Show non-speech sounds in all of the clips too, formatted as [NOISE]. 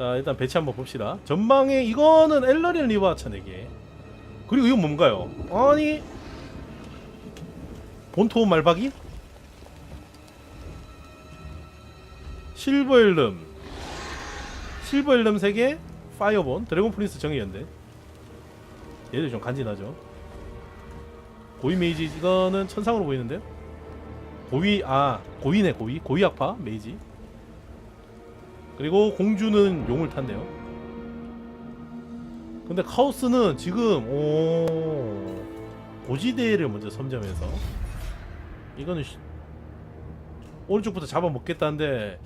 자 일단 배치 한번 봅시다. 전방에 이거는 엘러리언 리버하차 4개 그리고 이건 뭔가요? 아니 본토 말박이? 실버 엘름. 실버 엘름 3개 파이어본 드래곤 프린스 정의연대 얘들 좀 간지나죠? 고위 메이지 이거는 천상으로 보이는데요 고위 아 고위네 고위. 고위 악파 메이지 그리고 공주는 용을 탔네요 근데 카오스는 지금 오 고지대를 먼저 섬점해서 이거는 쉬- 오른쪽부터 잡아먹겠다는데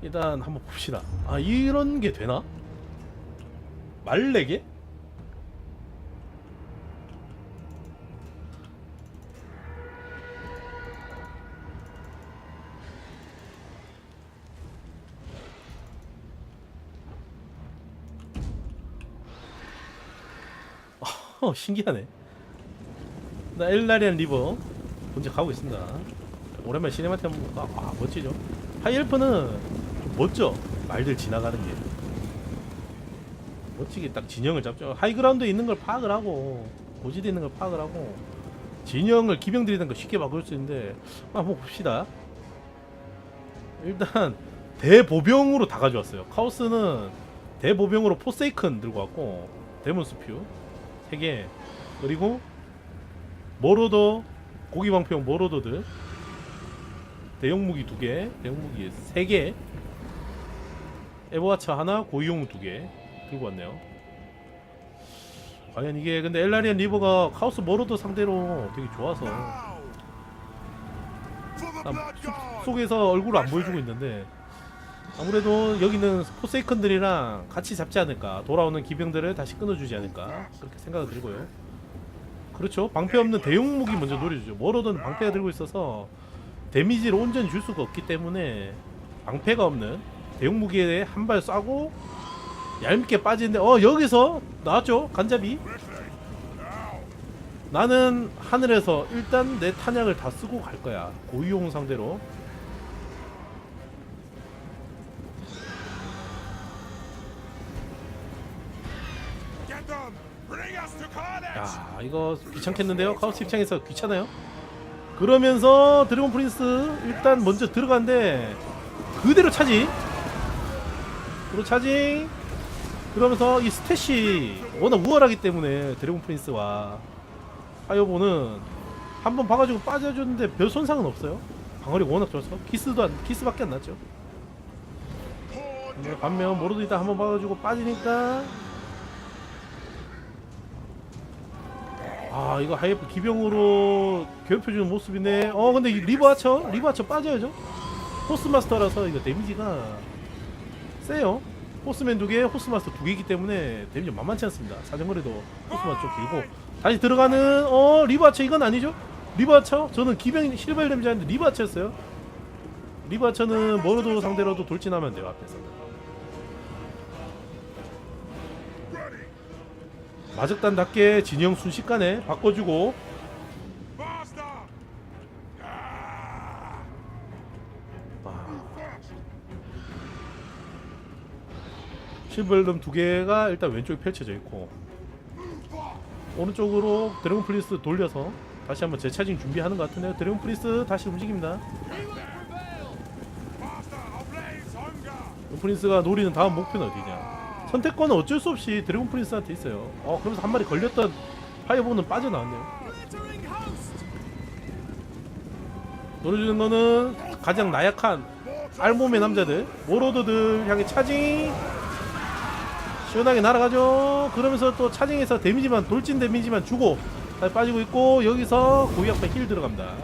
일단 한번 봅시다 아 이런 게 되나? 말레게? [LAUGHS] 어 신기하네. 나 엘라리안 리버 본체 가고 있습니다. 오랜만에 시네마틱 한번 볼까? 아 멋지죠? 하이엘프는 좀 멋져. 말들 지나가는 게. 멋지게 딱 진영을 잡죠. 하이그라운드에 있는 걸 파악을 하고 고지대에 있는 걸 파악을 하고 진영을 기병들이 있는 거 쉽게 바꿀 수 있는데 한번 봅시다. 일단 대보병으로 다 가져왔어요. 카오스는 대보병으로 포세이큰 들고 왔고 데몬스퓨 3개 그리고 모로더 고기 방패용 모로더들. 대형 무기 2개. 대형 무기 3개. 에버와차 하나 고이용 2개. 들고 왔네요. 과연 이게 근데 엘라리안 리버가 카오스 모로더 상대로 되게 좋아서. 아, 숲 속에서 얼굴을 안 보여주고 있는데 아무래도 여기는 포세이컨들이랑 같이 잡지 않을까. 돌아오는 기병들을 다시 끊어주지 않을까. 그렇게 생각이 들고요. 그렇죠. 방패 없는 대용 무기 먼저 노려주죠. 뭐로든 방패가 들고 있어서 데미지를 온전히 줄 수가 없기 때문에 방패가 없는 대용 무기에 한 발 쏴고 얇게 빠지는데 어 여기서 나왔죠. 간잡이. 나는 하늘에서 일단 내 탄약을 다 쓰고 갈 거야. 고위용 상대로 carnage! 야 이거 귀찮겠는데요? 카오스 입장에서 귀찮아요? 그러면서 드래곤 프린스 일단 먼저 들어간데 그대로 차지 그대로 차지 그러면서 이 스탯이 워낙 우월하기 때문에 드래곤 프린스와 파이어보는 한번 봐가지고 빠져줬는데 별 손상은 없어요 방어력 워낙 좋아서 키스도 안, 키스밖에 안 났죠 반면 모로도 이따 한번 봐가지고 빠지니까 아 이거 하이프 기병으로 괴롭혀주는 모습이네. 어 근데 이 리버 하처 리버 하처 빠져야죠. 호스마스터라서 이거 데미지가 세요. 호스맨 두개 호스마스터 두 개이기 때문에 데미지 만만치 않습니다. 사정거리도 호스마스터 좀 길고. 다시 들어가는 어 리버 하처 이건 아니죠? 리버 하처? 저는 기병 실버 데미지 하는데 리버 하처였어요. 리버 하처는 뭐로도 상대로도 돌진하면 돼요 앞에서 마적단답게 진영 순식간에 바꿔주고 Faster! 실버앨럼 두 개가 일단 왼쪽에 펼쳐져 있고 오른쪽으로 드래곤 프리스 돌려서 다시 한번 재차징 준비하는 것 같은데요 드래곤 프리스 다시 움직입니다! 드래곤 프린스가 노리는 다음 목표는 어디냐 선택권은 어쩔 수 없이 드래곤 프린스한테 있어요. 어 그러면서 한 마리 걸렸던 파이어보는 빠져나왔네요. 노려주는 거는 가장 나약한 알몸의 남자들. 모로드들 향해 차징. 시원하게 날아가죠. 그러면서 또 차징에서 데미지만 돌진 데미지만 주고 빠지고 있고 여기서 고위학파 힐 들어갑니다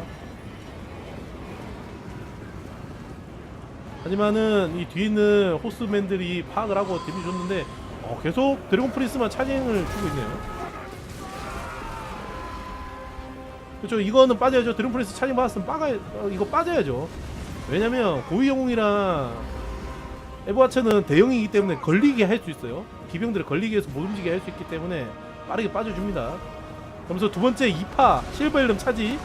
하지만은 이 뒤에 있는 호스맨들이 파악을 하고 데미지 줬는데 어, 계속 드래곤 프린스만 차징을 주고 있네요. 그렇죠. 이거는 빠져야죠. 드래곤 프린스 차징 받았으면 빠가 어, 이거 빠져야죠. 왜냐면 고위 영웅이랑 에버와처는 대형이기 때문에 걸리게 할 수 있어요. 기병들을 걸리게 해서 못 움직이게 할 수 있기 때문에 빠르게 빠져줍니다. 그러면서 두 번째 2파 실버 앨럼 차지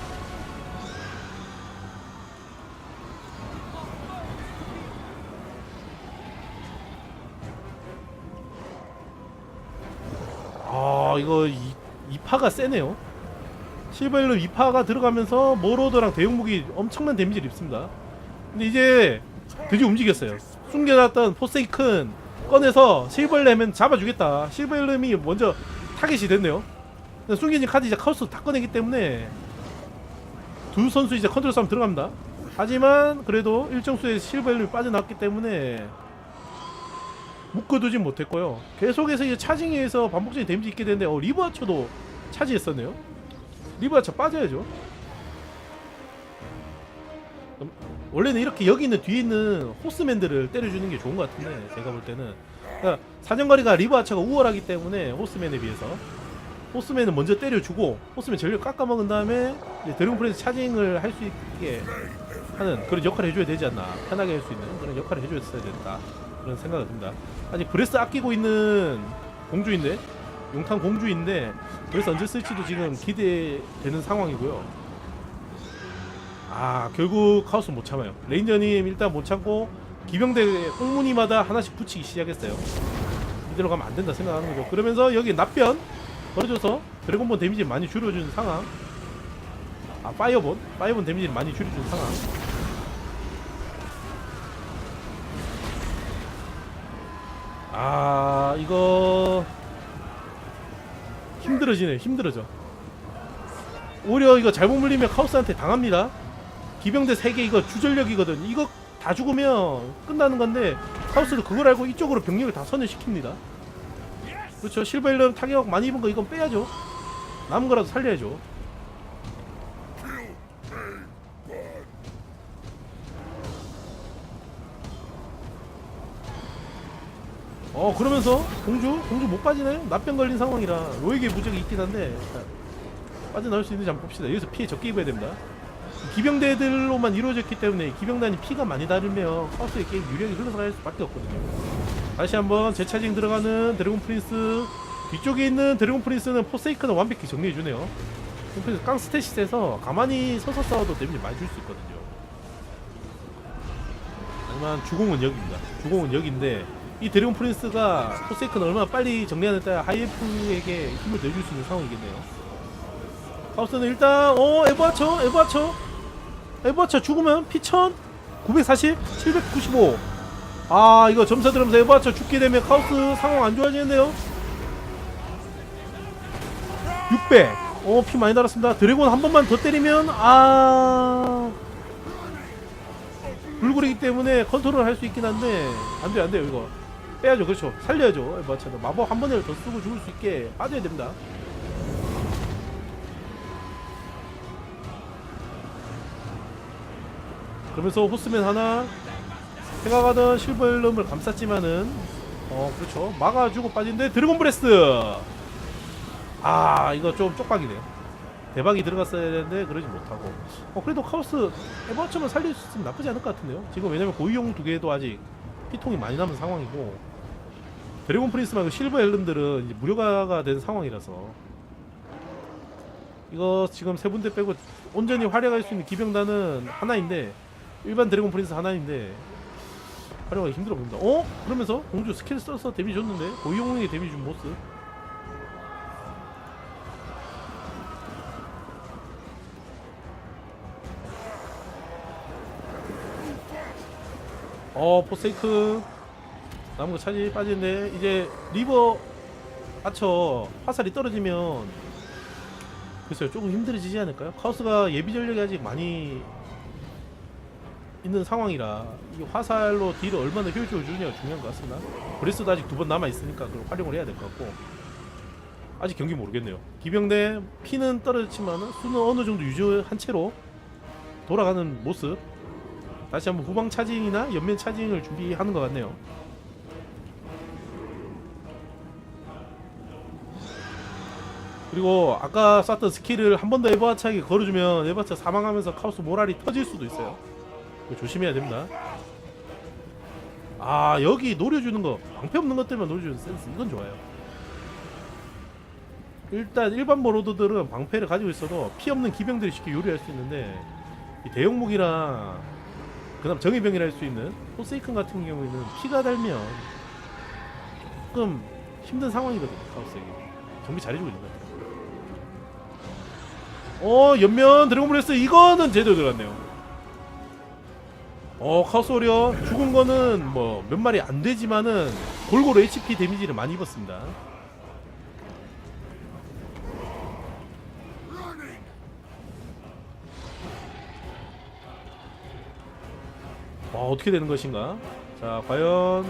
이거 이, 2파가 세네요. 실버일로 2파가 들어가면서 모로드랑 대용무기 엄청난 데미지를 입습니다. 근데 이제 드디어 움직였어요. 숨겨놨던 포세이큰 꺼내서 실버일렘은 잡아주겠다. 실버일렘이 먼저 타겟이 됐네요. 숨겨진 카드 이제 카우스 다 꺼내기 때문에 두 선수 이제 컨트롤 싸움 들어갑니다. 하지만 그래도 일정 수의 실버일렘이 빠져나왔기 때문에 묶어두진 못했고요. 계속해서 이제 차징에서 반복적인 데미지 있게 되는데 어, 리버아처도 차지했었네요. 리버아처 빠져야죠. 원래는 이렇게 여기 있는 뒤에 있는 호스맨들을 때려주는 게 좋은 것 같은데 제가 볼 때는 그러니까 사정거리가 리버아처가 우월하기 때문에 호스맨에 비해서 호스맨은 먼저 때려주고 호스맨 전력 깎아먹은 다음에 드래곤 프레스 차징을 할 수 있게 하는 그런 역할을 해줘야 되지 않나 편하게 할 수 있는 그런 역할을 해줬어야 된다 그런 생각이 듭니다. 아직 브레스 아끼고 있는 공주인데 용탄 공주인데 브레스 언제 쓸지도 지금 기대되는 상황이고요. 아 결국 카오스 못 참아요. 레인저님 일단 못 참고 기병대 꽁무니마다 하나씩 붙이기 시작했어요. 이대로 가면 안 된다 생각하는 거죠. 그러면서 여기 납변 걸어줘서 드래곤본 데미지 많이 줄여주는 상황. 아 파이어본 파이어본 데미지를 많이 줄여주는 상황 아 이거 힘들어지네 힘들어져. 오히려 이거 잘못 물리면 카오스한테 당합니다. 기병대 3개 이거 주전력이거든. 이거 다 죽으면 끝나는 건데 카오스도 그걸 알고 이쪽으로 병력을 다 선회시킵니다. 그렇죠. 실버일름 타격 많이 입은 거 이건 빼야죠. 남은 거라도 살려야죠 어 그러면서 공주? 공주 못 빠지나요? 납병 걸린 상황이라 로에게 무적이 있긴 한데. 자, 빠져나올 수 있는지 한번 봅시다. 여기서 피해 적게 입어야 됩니다. 기병대들로만 이루어졌기 때문에 기병단이 피가 많이 다르면 카우스의 게임 유력이 흘러갈 수밖에 없거든요. 다시 한번 재차징 들어가는 드래곤 프린스. 뒤쪽에 있는 드래곤 프린스는 포세이크는 완벽히 정리해주네요. 드래곤 프린스 깡 스테시스에서 가만히 서서 싸워도 데미지 많이 줄 수 있거든요. 하지만 주공은 여기입니다. 주공은 여기인데 이 드래곤 프린스가 포세이크는 얼마나 빨리 정리하느냐에 따라 하이에프에게 힘을 내줄 수 있는 상황이겠네요. 카우스는 일단 어 에버아처 에버아처. 에버아처 죽으면 피천 940 795 아 이거 점사 들으면서 에버아처 죽게 되면 카우스 상황 안 좋아지는데요. 600 어 피 많이 달았습니다. 드래곤 한 번만 더 때리면 아. 불구리기 때문에 컨트롤 할 수 있긴 한데 안돼요 안돼요 이거 빼야죠. 그렇죠. 살려야죠. 에버아처도. 마법 한 번이라도 더 쓰고 죽을 수 있게 빠져야 됩니다. 그러면서 호스맨 하나. 생각하던 실버헬름을 감쌌지만은 어 그렇죠. 막아주고 빠진데 드래곤 브레스 아 이거 좀 쪽박이네요. 대박이 들어갔어야 되는데 그러지 못하고. 어 그래도 카오스 에버처만 살릴 수 있으면 나쁘지 않을 것 같은데요? 지금 왜냐면 고위용 두 개도 아직 피통이 많이 남은 상황이고 드래곤 프린스 말고 실버 엘름들은 이제 무료가가 된 상황이라서 이거 지금 세 군데 빼고 온전히 활약할 수 있는 기병단은 하나인데 일반 드래곤 프린스 하나인데 활용하기 힘들어 보입니다. 어? 그러면서 공주 스킬 써서 데미지 줬는데 고이용에게 데미지 준 모습. 어 포세이크 거 차지 빠지는데 이제 리버 아처 화살이 떨어지면 글쎄요 조금 힘들어지지 않을까요? 카우스가 예비 전력이 아직 많이 있는 상황이라 이 화살로 딜을 얼마나 효율적으로 주느냐가 중요한 것 같습니다. 브레스도 아직 두 번 남아 있으니까 그걸 활용을 해야 될 것 같고 아직 경기 모르겠네요. 기병대 피는 떨어졌지만 수는 어느 정도 유지한 채로 돌아가는 모습. 다시 한번 후방 차징이나 옆면 차징을 준비하는 것 같네요. 그리고 아까 쐈던 스킬을 한 번 더 에버하차에게 걸어주면 에버하차 사망하면서 카오스 모랄이 터질 수도 있어요. 조심해야 됩니다. 아 여기 노려주는 거 방패 없는 것들만 노려주는 센스 이건 좋아요. 일단 일반 모로드들은 방패를 가지고 있어도 피 없는 기병들이 쉽게 요리할 수 있는데 이 대형 무기랑 그다음 정예병이라 할 수 있는 포세이큰 같은 경우에는 피가 달면 조금 힘든 상황이거든요 카오스에게 정비 잘해주고 있는 것 같아요. 어 연면 드래곤 브레스 이거는 제대로 들어갔네요. 어 카오스 오리어 죽은 거는 뭐 몇 마리 안 되지만은 골고루 HP 데미지를 많이 입었습니다. 와 어떻게 되는 것인가? 자 과연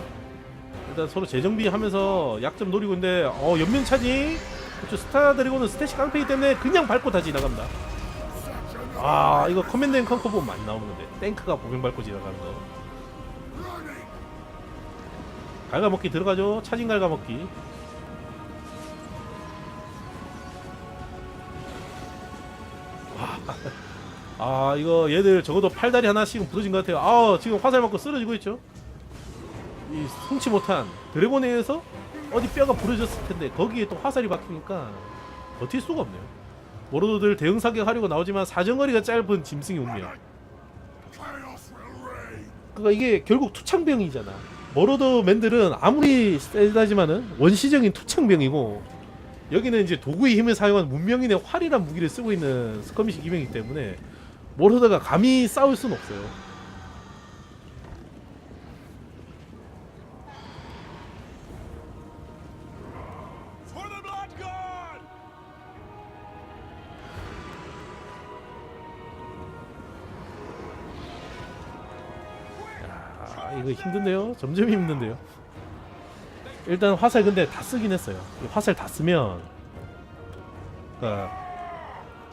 일단 서로 재정비하면서 약점 노리고 있는데 어 연면 차지 그렇죠. 스타 드래곤은 스탯이 깡패이기 때문에 그냥 밟고 다 지나갑니다. 아 이거 커맨드 앤 컨커 보면 많이 나오는데. 탱크가 보면 밟고 지나가는 거. 갉아먹기 들어가죠. 차징 갉아먹기. [LAUGHS] 아 이거 얘들 적어도 팔다리 하나씩은 부러진 것 같아요. 아 지금 화살 맞고 쓰러지고 있죠? 이 성치 못한 드래곤에 의해서 어디 뼈가 부러졌을 텐데 거기에 또 화살이 박히니까 버틸 수가 없네요. 모로도들 대응 사격하려고 나오지만 사정거리가 짧은 짐승이 reign. 그러니까 이게 결국 투창병이잖아. 모로도 맨들은 아무리 세다지만은 원시적인 투창병이고 여기는 이제 도구의 힘을 사용한 문명인의 활이란 무기를 쓰고 있는 스커미시 기병이기 때문에 모로도가 감히 싸울 수는 없어요 힘든데요? 점점 힘든데요? 일단 화살 근데 다 쓰긴 했어요 이 화살 다 쓰면 그러니까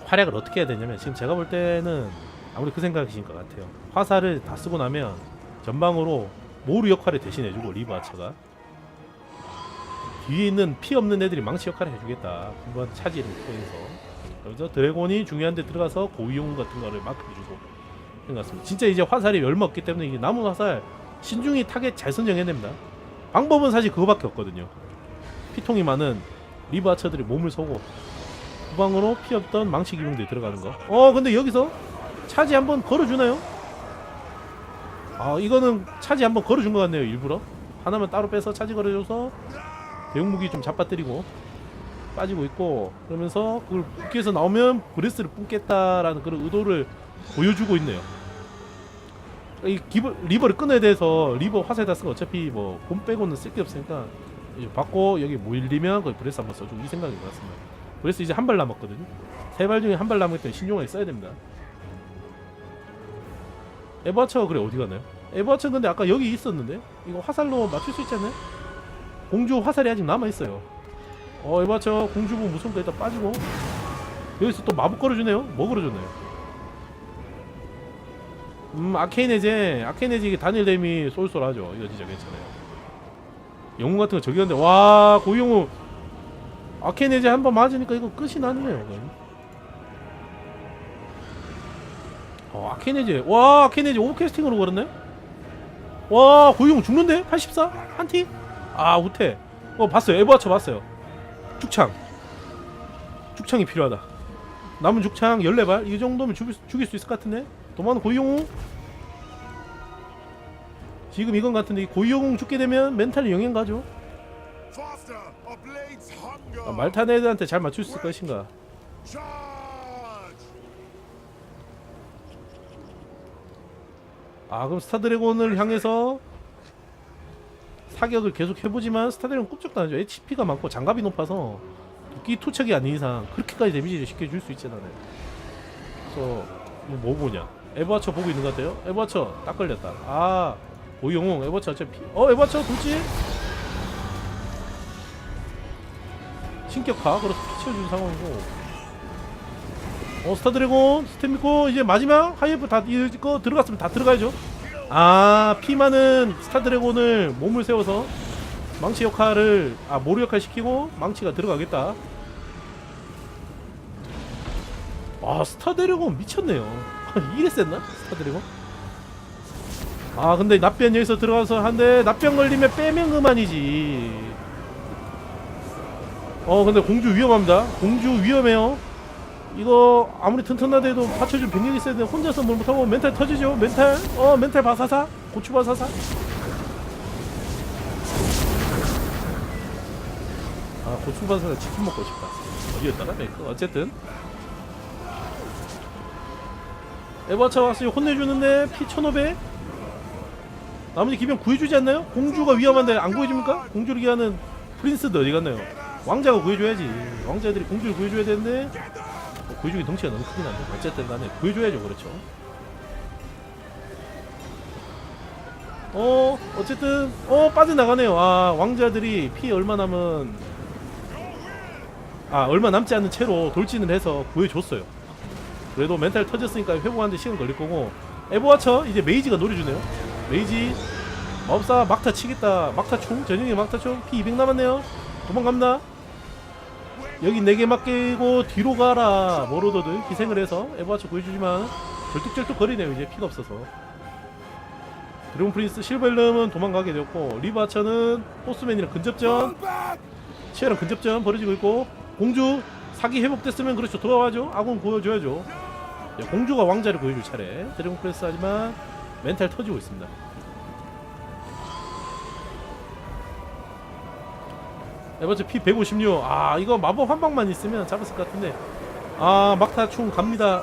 활약을 어떻게 해야 되냐면 지금 제가 볼 때는 아무리 그 생각이신 것 같아요 화살을 다 쓰고 나면 전방으로 모루 역할을 대신해주고 리브 아처가 뒤에 있는 피 없는 애들이 망치 역할을 해주겠다 한번 차지를 통해서 그래서 드래곤이 중요한 데 들어가서 고위용 같은 거를 것 같습니다. 진짜 이제 화살이 얼마 없기 때문에 이게 남은 화살 신중히 타겟 잘 선정해야 됩니다. 방법은 사실 그거밖에 없거든요. 피통이 많은 리브 아처들이 몸을 쏘고 후방으로 피 없던 망치 기용들이 들어가는 거. 어 근데 여기서 차지 한번 걸어주나요? 아 이거는 차지 한번 걸어준 것 같네요 일부러 하나만 따로 빼서 차지 걸어줘서 대용 무기 좀 잡아뜨리고 빠지고 있고 그러면서 그걸 국기에서 나오면 브레스를 뿜겠다라는 그런 의도를 보여주고 있네요. 이 기버, 리버를 끊어야 돼서 리버 화살 다 쓰고 어차피 뭐 곰 빼고는 쓸 게 없으니까 받고 여기 모일리면 거기 브레스 한번 써주고 이 생각인 것 같습니다. 브레스 이제 한 발 남았거든요. 세 발 중에 한 발 남았기 때문에 신중하게 써야 됩니다. 에버처 그래 어디 가나요? 에버처 근데 아까 여기 있었는데 이거 화살로 맞출 수 않나요? 공주 화살이 아직 남아 있어요. 어 에버처 공주부 무섭다 일단 빠지고 여기서 또 마법 걸어주네요. 뭐 걸어줬나요? 음 아케이네제 이게 단일 댐이 쏠쏠하죠. 이거 진짜 괜찮아요. 영웅 같은 거 저기였는데 와 고영웅 아케이네제 한 번 맞으니까 이거 끝이 나네요 그건. 어 아케이네제. 와 아케이네제 오버캐스팅으로 걸었네? 와 고영웅 죽는데? 84 한티 아 우태. 어 봤어요. 에버와처 봤어요. 죽창. 죽창이 필요하다. 남은 죽창 14발? 이 정도면 죽일, 수- 죽일 수 있을 것 같은데 도마는 고이용우 지금 이건 같은데 이 고이용우 죽게 되면 멘탈이 영향 가죠! 아, 말탄 애들한테 잘 맞출 수 있을 것인가! 아 그럼 스타드래곤을 향해서 사격을 계속 해보지만 스타드래곤 꼼짝도 안 하죠 HP가 많고 장갑이 높아서 도끼 투척이 아닌 이상 그렇게까지 데미지를 쉽게 줄 수 있잖아요 그래서 뭐, 뭐 보냐 에버와처 보고 있는 것 같아요. 에버와처 딱 걸렸다. 아 오영웅 에버와처 어차피 어 에버와처 돌지 신격화 그래서 피 채워주는 상황이고. 어 스타드래곤 스텝 믿고 이제 마지막 하이프 다 이거 들어갔으면 다 들어가야죠. 아 피마는 스타드래곤을 몸을 세워서 망치 역할을 아 모루 역할 시키고 망치가 들어가겠다. 아 스타드래곤 미쳤네요 이래 셌나? 스타드래곤 아 근데 납변 여기서 들어가서 한데 납변 걸리면 빼면 그만이지. 어 근데 공주 위험합니다. 공주 위험해요. 이거 아무리 튼튼하다 해도 받쳐줄 병력이 있어야 되는데 혼자서 뭘 못하고 멘탈 터지죠? 멘탈? 어 멘탈 바사사? 고추 바사사? 아 고추 바사가 치킨 먹고 싶다. 어디였더라? 메이크 어쨌든 에바차 왔어요 혼내주는데 피 1500 나머지 기병 구해주지 않나요? 공주가 위험한데 안 구해줍니까? 공주를 기하는 프린스도 어디 갔나요? 왕자가 구해줘야지 왕자들이 공주를 구해줘야 되는데 뭐 구해주기 덩치가 너무 크긴 한데 어쨌든 간에 구해줘야죠 그렇죠 어 어쨌든 어 빠져나가네요 아 왕자들이 피 얼마 남은 아 얼마 남지 않은 채로 돌진을 해서 구해줬어요 그래도 멘탈 터졌으니까 회복하는데 시간 걸릴 거고. 에버와처 이제 메이지가 노려주네요. 메이지 마법사 막타 치겠다. 막타 총 전용의 막타 총 피 200 남았네요. 도망갑니다. 여기 4개 맡기고 뒤로 가라. 모로더들 희생을 해서 에버와처 구해주지만 절뚝절뚝 거리네요. 이제 피가 없어서. 드래곤 프린스 실버일름은 도망가게 되었고 리바처는 포스맨이랑 근접전 치열한 근접전 벌어지고 있고 공주 사기 회복됐으면 그렇죠. 돌아와죠. 아군 보여줘야죠. 네, 공주가 왕자를 보여줄 차례 드래곤 프린스 하지만 멘탈 터지고 있습니다 에버츠 P 156. 아 이거 마법 한 방만 있으면 잡았을 것 같은데. 아 막타 충 갑니다.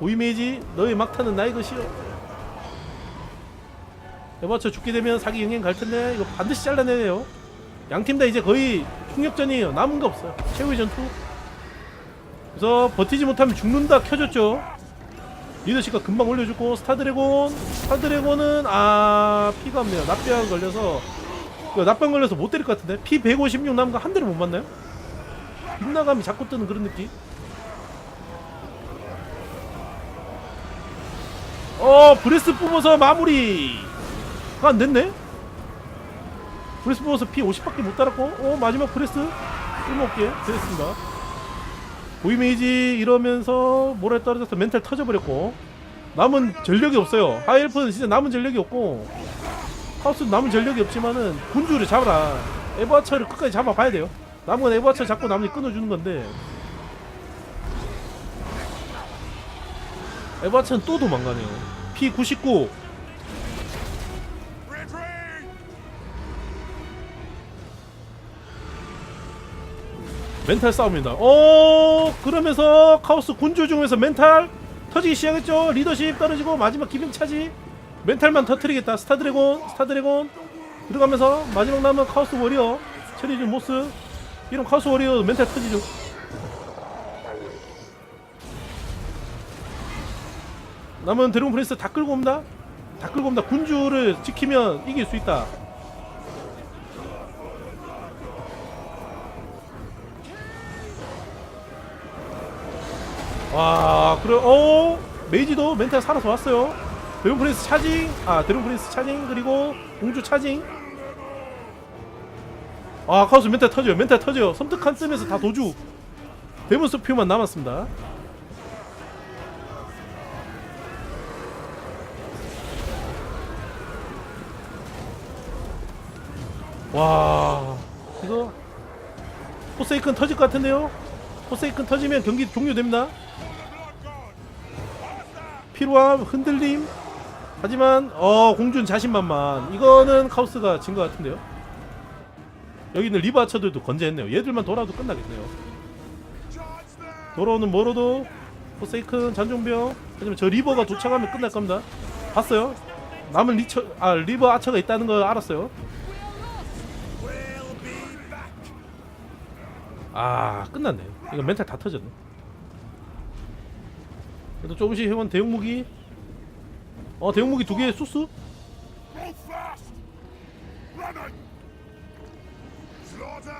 오이메이지 너의 막타는 나의 것이요. 에버츠 죽게 되면 사기 영행 갈 텐데 이거 반드시 잘라내야 돼요. 양팀 다 이제 거의 총력전이에요. 남은 거 없어요. 최후의 전투. 그래서 버티지 못하면 죽는다 켜줬죠. 리더십과 금방 올려주고 스타드래곤 스타드래곤은 아 피가 없네요. 납병 걸려서 납병 걸려서 못 때릴 것 같은데 피 156 남은 거 한 대를 못 맞나요? 빗나감이 자꾸 뜨는 그런 느낌. 어 브레스 뿜어서 마무리. 가안 됐네. 브레스 뿜어서 피 50밖에 못 달았고, 어 마지막 브레스 쓸모없게 됐습니다. 보이메이지 이러면서 모래 떨어져서 멘탈 터져버렸고 남은 전력이 없어요. 하이엘프는 진짜 남은 전력이 없고 하우스 남은 전력이 없지만은 군주를 잡아라. 에버처를 끝까지 잡아봐야 돼요. 남은 건 에버처 잡고 나머지 끊어주는 건데 에버처는 또 도망가네요. P99 멘탈 싸움입니다. 어 그러면서 카오스 군주 중에서 멘탈 터지기 시작했죠. 리더십 떨어지고 마지막 기병 차지. 멘탈만 터트리겠다. 스타드래곤, 스타드래곤 들어가면서 마지막 남은 카오스 워리어 처리준 모스 이런 카오스 워리어 멘탈 터지죠. 남은 드래곤 프린스 다 끌고 옵니다. 다 끌고 옵니다. 군주를 지키면 이길 수 있다. 와, 그래, 어, 메이지도 멘탈 살아서 왔어요. 드론 프린스 차징, 아, 드론 프린스 차징, 그리고 공주 차징. 아, 카우스 멘탈 터져요, 멘탈 터져요. 섬뜩한 뜸에서 다 도주. 데몬스 퓨만 남았습니다. 와, 이거 포세이큰 터질 것 같은데요? 포세이큰 터지면 경기 종료됩니다. 피로함, 흔들림. 하지만 어 공준 자신만만. 이거는 카우스가 진 것 같은데요. 여기 있는 리바처들도 건재했네요. 얘들만 돌아도 끝나겠네요. 돌아오는 모로도 포세이큰 잔종병. 하지만 저 리버가 도착하면 끝날 겁니다. 봤어요? 남은 리처 아 리버 아처가 있다는 걸 알았어요. 아 끝났네. 이거 멘탈 다 터졌네. 그래도 조금씩 해본 대형 무기. 어 대형 무기 두개 수스. Move fast! Running! Slaughter!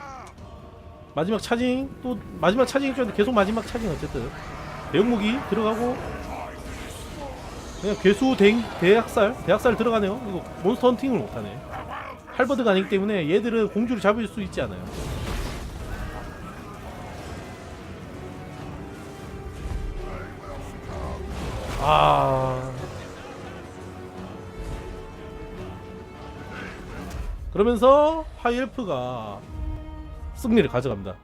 마지막 차징 또 마지막 차징이 좀 계속 마지막 차징 어쨌든 대형 무기 들어가고 그냥 괴수 대, 대학살 대학살 들어가네요. 이거 몬스터 헌팅을 못하네. 할버드가 아니기 때문에 얘들은 공주를 잡을 수 있지 않아요. 아 그러면서 하이엘프가 승리를 가져갑니다.